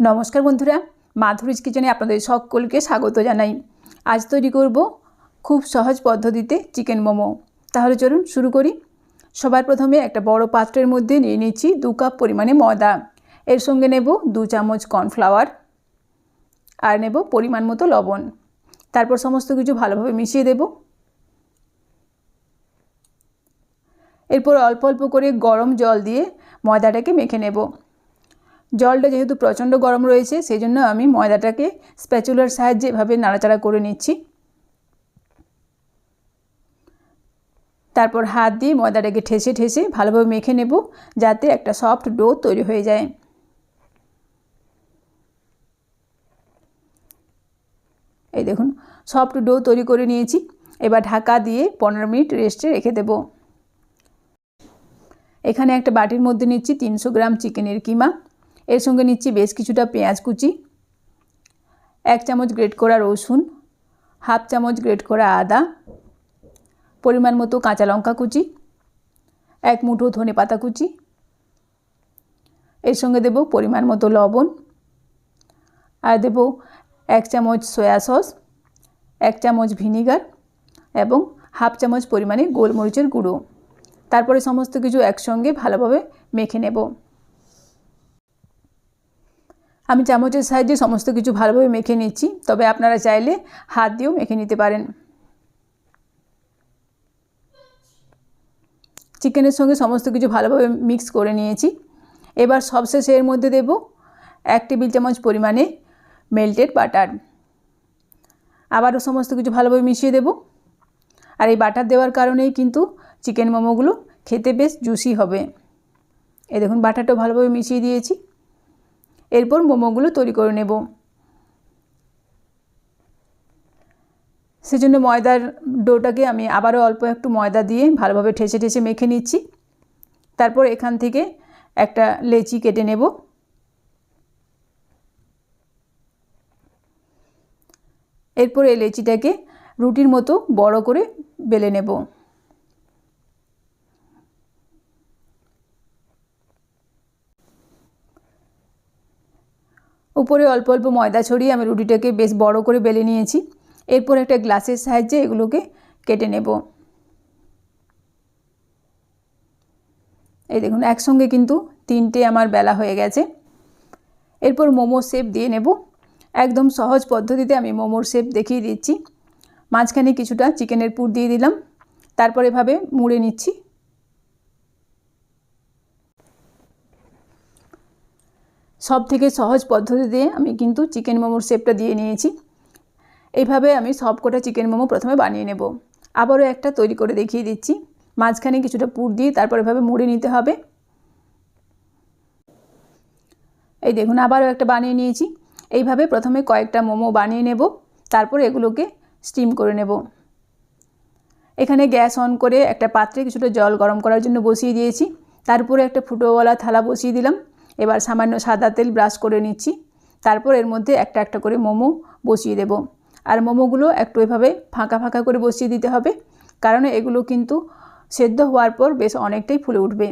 নমস্কার বন্ধুরা, মাধুরীজ কিচেনে আপনাদের সকলকে স্বাগত জানাই। আজ তৈরি করব খুব সহজ পদ্ধতিতে চিকেন মোমো। তাহলে চলুন শুরু করি। সবার প্রথমে একটা বড় পাত্রের মধ্যে নিয়ে নিচ্ছি দু কাপ পরিমাণে ময়দা। এর সঙ্গে নেব দু চামচ কর্নফ্লাওয়ার আর নেব পরিমাণ মতো লবণ। তারপর সমস্ত কিছু ভালোভাবে মিশিয়ে দেব। এরপর অল্প অল্প করে গরম জল দিয়ে ময়দাটাকে মেখে নেব। জলটা যেহেতু প্রচণ্ড গরম রয়েছে সেই জন্য আমি ময়দাটাকে স্প্যাচুলার সাহায্যে এভাবে নাড়াচাড়া করে নিচ্ছি। তারপর হাত দিয়ে ময়দাটাকে ঠেসে ঠেসে ভালোভাবে মেখে নেব, যাতে একটা সফট ডো তৈরি হয়ে যায়। এই দেখুন, সফট ডো তৈরি করে নিয়েছি। এবার ঢাকা দিয়ে পনেরো মিনিট রেস্টে রেখে দেব। এখানে একটা বাটির মধ্যে নিচ্ছি তিনশো গ্রাম চিকেনের কিমা। এর সঙ্গে নিচ্ছি বেশ কিছুটা পেঁয়াজ কুচি, এক চামচ গ্রেট করা রসুন, হাফ চামচ গ্রেট করা আদা, পরিমাণ মতো কাঁচা লঙ্কা কুচি, এক মুঠো ধনে পাতা কুচি, এর সঙ্গে দেব পরিমাণ মতো লবণ, আর দেব এক চামচ সয়া সস, এক চামচ ভিনিগার এবং হাফ চামচ পরিমাণে গোলমরিচের গুঁড়ো। তারপরে সমস্ত কিছু একসঙ্গে ভালোভাবে মেখে নেব। আমি চামচের সাহায্যে সমস্ত কিছু ভালোভাবে মেখে নিচ্ছি, তবে আপনারা চাইলে হাত দিয়েও মেখে নিতে পারেন। চিকেনের সঙ্গে সমস্ত কিছু ভালোভাবে মিক্স করে নিয়েছি। এবার সবশেষে এর মধ্যে দেব এক টেবিল চামচ পরিমাণে মেল্টেড বাটার আবারও সমস্ত কিছু ভালোভাবে মিশিয়ে দেব। আর এই বাটার দেওয়ার কারণেই কিন্তু চিকেন মোমোগুলো খেতে বেশ জুসি হবে। এ দেখুন বাটারটাও ভালোভাবে মিশিয়ে দিয়েছি। এরপর মোমোগুলো তৈরি করে নেব। সেজন্য ময়দার ডোটাকে আমি আবারও অল্প একটু ময়দা দিয়ে ভালোভাবে ঠেসে ঠেসে মেখে নিচ্ছি। তারপর এখান থেকে একটা লেচি কেটে নেব। এরপর এই লেচিটাকে রুটির মতো বড় করে বেলে নেব। উপরে অল্প অল্প ময়দা ছড়িয়ে আমি রুটিটাকে বেশ বড় করে বেলে নিয়েছি। এরপর একটা গ্লাসের সাহায্যে এগুলোকে কেটে নেব। এই দেখুন, একসঙ্গে কিন্তু তিনটে আমার বেলা হয়ে গেছে। এরপর মোমো শেপ দিয়ে নেব। একদম সহজ পদ্ধতিতে আমি মোমোর শেপ দেখিয়ে দিচ্ছি। মাঝখানে কিছুটা চিকেনের পুর দিয়ে দিলাম। তারপর এভাবে মুড়ে নিচ্ছি। সব থেকে সহজ পদ্ধতিতে আমি কিন্তু চিকেন মোমোর শেপটা দিয়ে নিয়েছি। এইভাবে আমি সব কটা চিকেন মোমো প্রথমে বানিয়ে নেব। আবারও একটা তৈরি করে দেখিয়ে দিচ্ছি। মাঝখানে কিছুটা পুর দিয়ে তারপর এভাবে মুড়ে নিতে হবে। এই দেখুন, আবারও একটা বানিয়ে নিয়েছি। এইভাবে প্রথমে কয়েকটা মোমো বানিয়ে নেব, তারপর এগুলোকে স্টিম করে নেব। এখানে গ্যাস অন করে একটা পাত্রে কিছুটা জল গরম করার জন্য বসিয়ে দিয়েছি। তারপরে একটা ফুটোওয়ালা থালা বসিয়ে দিলাম। এবার সামান্য সাদা তেল ব্রাশ করে নিচ্ছি। তারপর এর মধ্যে একটা একটা করে মোমো বসিয়ে দেব। আর মোমোগুলো একটু এভাবে ফাঁকা ফাঁকা করে বসিয়ে দিতে হবে, কারণ এগুলো কিন্তু সেদ্ধ হওয়ার পর বেশ অনেকটাই ফুলে উঠবে।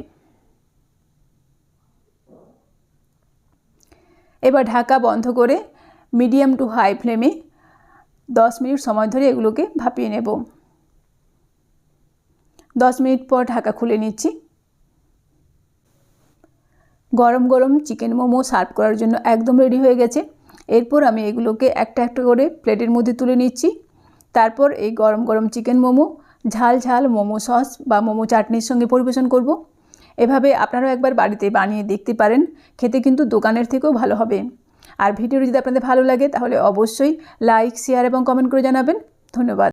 এবার ঢাকা বন্ধ করে মিডিয়াম টু হাই ফ্লেমে দশ মিনিট সময় ধরে এগুলোকে ভাপিয়ে নেব। দশ মিনিট পর ঢাকা খুলে নিচ্ছি। গরম গরম চিকেন মোমো সার্ভ করার জন্য একদম রেডি হয়ে গেছে। এরপর আমি এগুলোকে একটা একটা করে প্লেটের মধ্যে তুলে নিচ্ছি। তারপর এই গরম গরম চিকেন মোমো, ঝাল ঝাল মোমো সস বা মোমো চাটনির সঙ্গে পরিবেশন করব। এভাবে আপনারাও একবার বাড়িতে বানিয়ে দেখতে পারেন, খেতে কিন্তু দোকানের থেকেও ভালো হবে। আর ভিডিওটি যদি আপনাদের ভালো লাগে তাহলে অবশ্যই লাইক, শেয়ার এবং কমেন্ট করে জানাবেন। ধন্যবাদ।